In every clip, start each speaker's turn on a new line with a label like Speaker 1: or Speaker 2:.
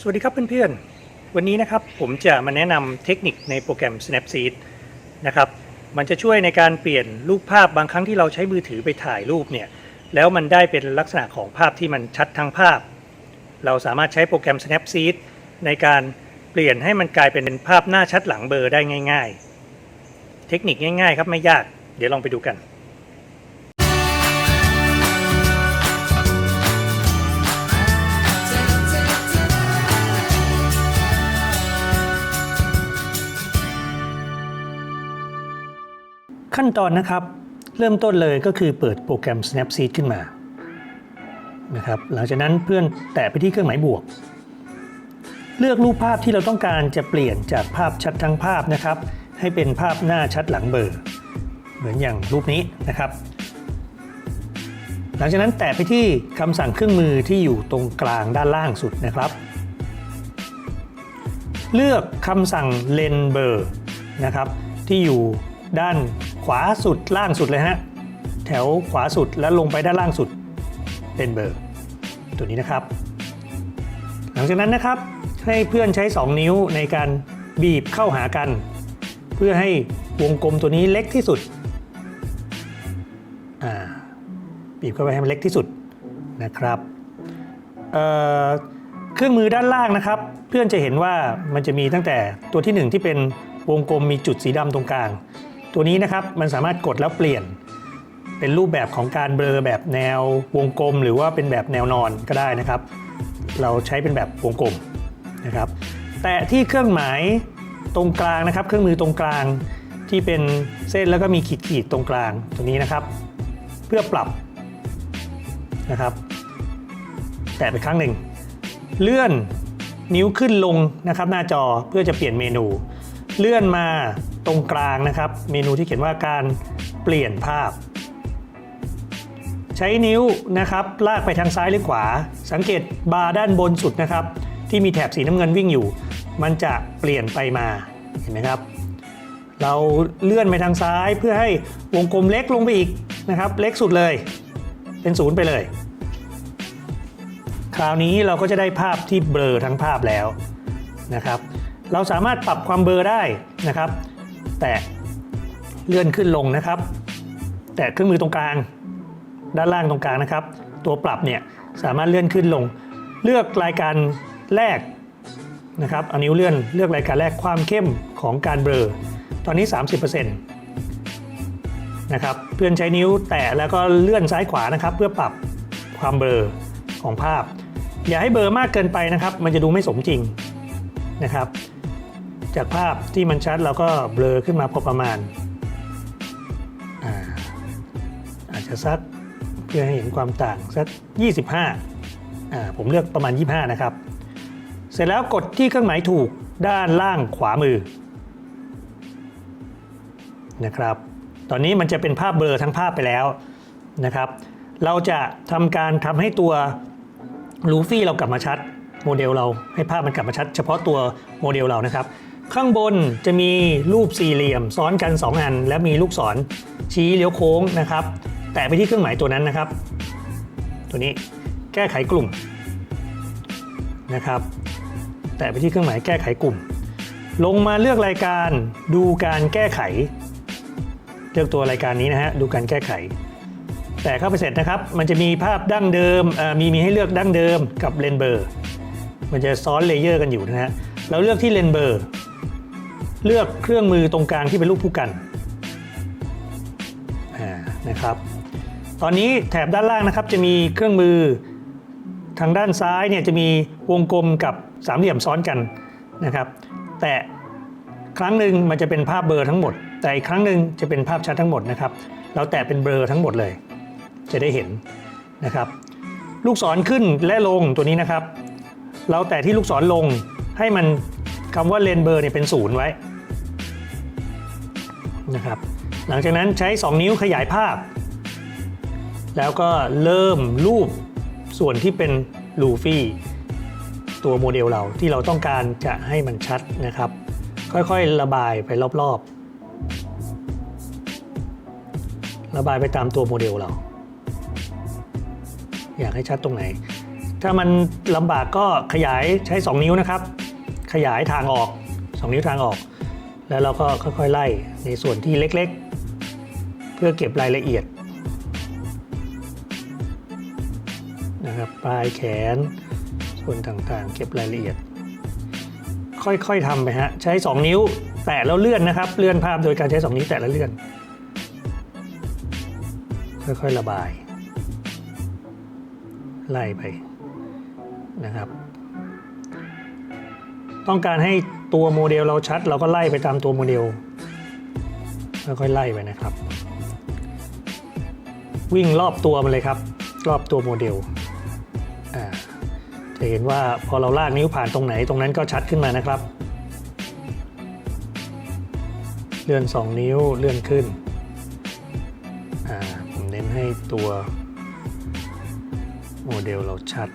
Speaker 1: สวัสดีครับเพื่อนๆ วันนี้นะครับผมจะมาแนะนำเทคนิคในโปรแกรม Snapseed นะครับมันจะช่วยในการเปลี่ยนรูปภาพบางครั้งที่เราใช้มือถือไปถ่ายรูปเนี่ยแล้วมันได้เป็นลักษณะของภาพที่มันชัดทั้งภาพ เราสามารถใช้โปรแกรม Snapseed ในการเปลี่ยนให้มันกลายเป็นภาพหน้าชัดหลังเบลอได้ง่าย ๆ เทคนิคง่ายๆครับไม่ยาก เดี๋ยวลองไปดูกัน ขั้นตอนนะครับ เริ่มต้นเลยก็คือเปิดโปรแกรม Snapseed ขึ้นมานะครับหลังจากนั้นเพื่อนแตะไปที่เครื่องหมายบวก เลือกรูปภาพที่เราต้องการจะเปลี่ยนจากภาพชัดทั้งภาพนะครับ ให้เป็นภาพหน้าชัดหลังเบลอเหมือนอย่างรูปนี้นะครับ หลังจากนั้นแตะไปที่คำสั่งเครื่องมือที่อยู่ตรงกลางด้านล่างสุดนะครับ เลือกคำสั่งเลนเบอร์นะครับที่อยู่ ด้านขวาสุดล่างสุดเลยฮะ แถวขวาสุดแล้วลงไปด้านล่างสุดเลนเบอร์ ตัวนี้นะครับ หลังจากนั้นนะครับให้เพื่อนใช้ 2 นิ้วในการบีบเข้าหากัน เพื่อให้วงกลมตัวนี้เล็กที่สุดบีบเข้าไปให้มันเล็กที่สุดนะครับเเครื่องมือด้านล่างนะครับ เพื่อนจะเห็นว่ามันจะมีตั้งแต่ตัวที่ 1 ที่เป็นวงกลมมีจุดสีดำตรงกลาง ตัวนี้นะครับมันสามารถกดแล้วเปลี่ยน เป็นรูปแบบของการเบลอแบบแนววงกลม หรือว่าเป็นแบบแนวนอนก็ได้นะครับ เราใช้เป็นแบบวงกลมนะครับ แต่ที่เครื่องหมายตรงกลางนะครับ เครื่องมือตรงกลางที่เป็นเส้นแล้วก็มีขีดขีดๆตรงกลางตัวนี้นะครับ เพื่อปรับนะครับ แตะไปครั้งหนึ่ง เลื่อนนิ้วขึ้นลงนะครับหน้าจอเพื่อจะเปลี่ยนเมนู เลื่อนมา ตรงกลางนะครับ เมนูที่เขียนว่าการเปลี่ยนภาพ ใช้นิ้วนะครับลากไปทางซ้ายหรือขวา สังเกตบาร์ด้านบนสุดนะครับ ที่มีแถบสีน้ำเงินวิ่งอยู่ มันจะเปลี่ยนไปมาเห็นไหมครับ เราเลื่อนไปทางซ้ายเพื่อให้วงกลมเล็กลงไปอีกนะครับ เล็กสุดเลย เป็นศูนย์ไปเลย คราวนี้เราก็จะได้ภาพที่เบลอทั้งภาพแล้วนะครับเราสามารถปรับความเบลอได้นะครับ แต่เลื่อนขึ้นลงนะครับ แต่เครื่องมือตรงกลาง ด้านล่างตรงกลางนะครับ ตัวปรับเนี่ยสามารถเลื่อนขึ้นลง เลือกรายการแรกนะครับเอานิ้วเลื่อนเลือกรายการแรกความเข้มของการเบลอตอนนี้ 30%นะครับเพื่อนใช้นิ้วแตะแล้วก็เลื่อนซ้ายขวานะครับ เพื่อปรับความเบลอของภาพ อย่าให้เบลอมากเกินไปนะครับ มันจะดูไม่สมจริงนะครับ จากภาพที่มันชัดเราก็เบลอขึ้นมาพอประมาณอาอาจจะสักเพื่อให้เห็นความต่างสัก 25อ่าผมเลือกประมาณ 25 นะครับ เสร็จแล้วกดที่เครื่องหมายถูกด้านล่างขวามือนะครับ ตอนนี้มันจะเป็นภาพเบลอทั้งภาพไปแล้วนะครับ เราจะทำการทำให้ตัวลูฟี่เรากลับมาชัดโมเดลเราให้ภาพมันกลับมาชัดเฉพาะตัวโมเดลเรานะครับ ข้างบนจะมีรูปสี่เหลี่ยม ซ้อนกัน 2 อัน และมีลูกศรชี้เลี้ยวโค้งนะครับ แตะไปที่เครื่องหมายตัวนั้นนะครับ ตัวนี้แก้ไขกลุ่มนะครับ แตะไปที่เครื่องหมายแก้ไขกลุ่ม ลงมาเลือกรายการดูการแก้ไข เลือกตัวรายการนี้นะฮะดูการแก้ไข แต่เข้าไปเสร็จนะครับ มันจะมีภาพดั้งเดิมมีมีให้เลือกดั้งเดิมกับเลนเบอร์ มันจะซ้อนเลเยอร์กันอยู่นะฮะเราเลือกที่เลนเบอร์ เลือกเครื่องมือตรงกลางที่เป็นรูปผู้กันนะครับตอนนี้แถบด้านล่างนะครับจะมีเครื่องมือทางด้านซ้ายเนี่ยจะมีวงกลมกับสามเหลี่ยมซ้อนกันนะครับแต่ครั้งหนึ่งมันจะเป็นภาพเบลอทั้งหมด แต่อีกครั้งหนึ่งจะเป็นภาพชัดทั้งหมดนะครับเราแตะเป็นเบลอทั้งหมดเลย จะได้เห็นนะครับลูกศรขึ้นและลงตัวนี้นะครับ เราแตะที่ลูกศรลงให้มันคำว่าเลนเบอร์เนี่ยเป็นศูนย์ไว้ นะครับ หลังจากนั้นใช้ 2 นิ้วขยายภาพ แล้วก็เริ่มรูปส่วนที่เป็นลูฟี่ตัวโมเดลเราที่เราต้องการจะให้มันชัดนะครับ ค่อยๆระบายไปรอบๆ ระบายไปตามตัวโมเดลเรา อยากให้ชัดตรงไหน ถ้ามันลำบากก็ขยายใช้ 2 นิ้วนะครับ ขยายทางออก 2 นิ้วทางออก แล้วเราก็ค่อยๆไล่ในส่วนที่เล็กๆ เพื่อเก็บรายละเอียดนะครับปลายแขน ส่วนต่างๆ เก็บรายละเอียด ค่อยๆทำไปฮะใช้ 2 นิ้วแตะแล้วเลื่อนนะครับ เลื่อนภาพโดยการใช้ 2 นิ้วแตะแล้วเลื่อน ค่อยๆระบาย ไล่ไปนะครับ ต้องการให้ตัวโมเดลเราชัด เราก็ไล่ไปตามตัวโมเดลค่อยๆไล่ไปนะครับ วิ่งรอบตัวมันเลยครับ รอบตัวโมเดลอ่าจะเห็นว่าพอเราลากนิ้วผ่านตรงไหนตรงนั้นก็ชัดขึ้นมานะครับ เลื่อน 2 นิ้วเลื่อนขึ้นอ่าผมเน้นให้ตัวโมเดลเราชัด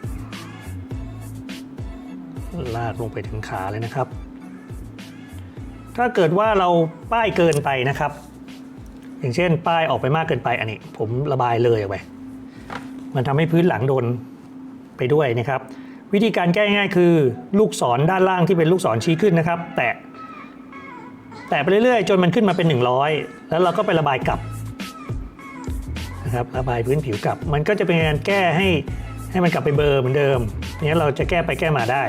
Speaker 1: ลากลงไปถึงขาเลยนะครับ ถ้าเกิดว่าเราป้ายเกินไปนะครับ อย่างเช่น ป้ายออกไปมากเกินไปอันนี้ ผมระบายเลยออกไป มันทำให้พื้นหลังโดนไปด้วยนะครับ วิธีการแก้ง่ายคือลูกศรด้านล่างที่เป็นลูกศรชี้ขึ้นนะครับ แตะแตะไปเรื่อยๆ จนมันขึ้นมาเป็น 100 แล้วเราก็ไประบายกลับนะครับระบายพื้นผิวกลับ มันก็จะเป็นการแก้ให้ให้มันกลับไปเบอร์เหมือนเดิมนี้เราจะแก้ไปแก้มาได้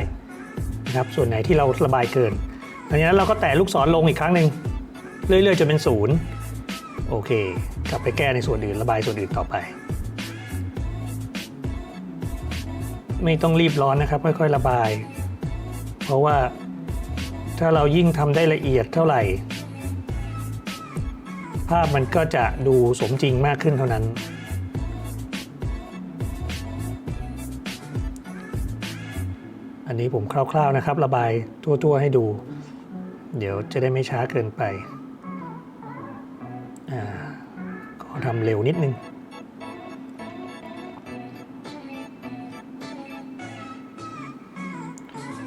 Speaker 1: นะครับส่วนไหนที่เราระบายเกินดังจากนั้นเราก็แตะลูกศรลงอีกครั้งหนึ่งเรื่อยๆจนเป็นศูนย์โอเค กลับไปแก้ในส่วนอื่นระบายส่วนอื่นต่อไป ไม่ต้องรีบร้อนนะครับ ค่อยๆระบาย เพราะว่าถ้าเรายิ่งทำได้ละเอียดเท่าไหร่ ภาพมันก็จะดูสมจริงมากขึ้นเท่านั้น อันนี้ผมคร่าวๆนะครับ ระบายทั่วๆให้ดู เดี๋ยวจะได้ไม่ช้าเกินไปอ่าขอทำเร็วนิดนึง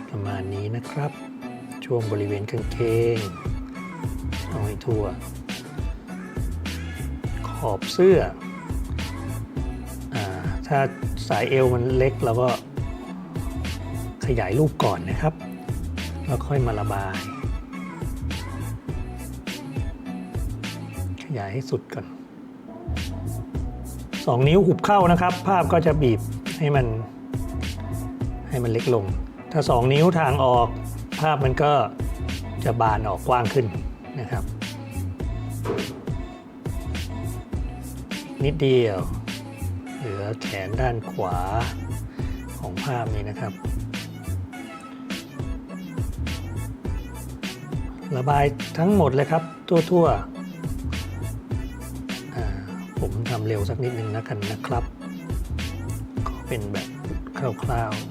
Speaker 1: ประมาณนี้นะครับ ช่วงบริเวณกางเกงเอาให้ทั่ว ขอบเสื้ออถ้าสายเอวมันเล็กเราก็ ขยายรูปก่อนนะครับ แล้วค่อยมาระบาย ขยายให้สุดก่อน 2 นิ้วหุบเข้านะครับ ภาพก็จะบีบให้มันให้มันเล็กลง ถ้า 2 นิ้วทางออกภาพมันก็จะบานออกกว้างขึ้นนะครับ นิดเดียว เหลือแขนด้านขวาของภาพนี้นะครับ ระบายทั้งหมดเลยครับ ทั่วๆ ผมทำเร็วสักนิดนึงนะกันนะครับ ก็เป็นแบบคร่าวๆ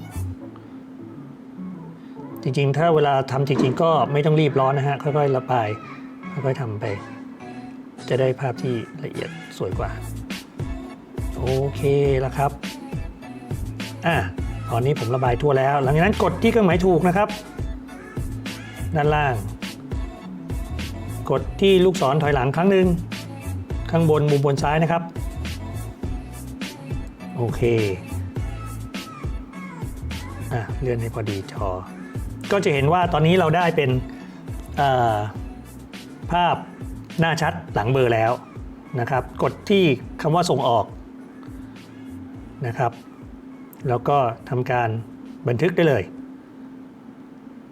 Speaker 1: จริงๆ ถ้าเวลาทำจริงๆ ก็ไม่ต้องรีบร้อนนะฮะ ค่อยๆ ระบาย ค่อยๆทำไป จะได้ภาพที่ละเอียดสวยกว่า โอเคแล้วครับ อะตอนนี้ผมระบายทั่วแล้ว หลังจากนั้นกดที่เครื่องหมายถูกนะครับ ด้านล่าง กดที่ลูกศรถอยหลังครั้งหนึ่งข้างบนมุมบนซ้ายนะครับ โอเคอะเลื่อนให้พอดีจอ ก็จะเห็นว่าตอนนี้เราได้เป็นภาพหน้าชัดหลังเบอร์แล้วนะครับ กดที่คำว่าส่งออกนะครับ แล้วก็ทำการบันทึกได้เลย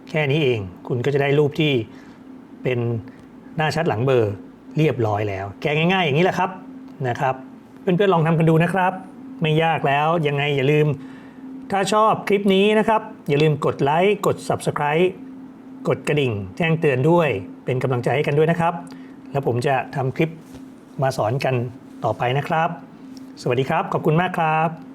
Speaker 1: แค่นี้เองคุณก็จะได้รูปที่เป็น หน้าชัดหลังเบอร์เรียบร้อยแล้ว แกง่ายๆอย่างนี้แหละครับนะครับเพื่อนๆลองทำกันดูนะครับ ไม่ยากแล้วยังไงอย่าลืม ถ้าชอบคลิปนี้นะครับ อย่าลืมกดไลค์กด Subscribe กดกระดิ่ง แจ้งเตือนด้วยเป็นกำลังใจให้กันด้วยนะครับ แล้วผมจะทำคลิปมาสอนกันต่อไปนะครับ สวัสดีครับ ขอบคุณมากครับ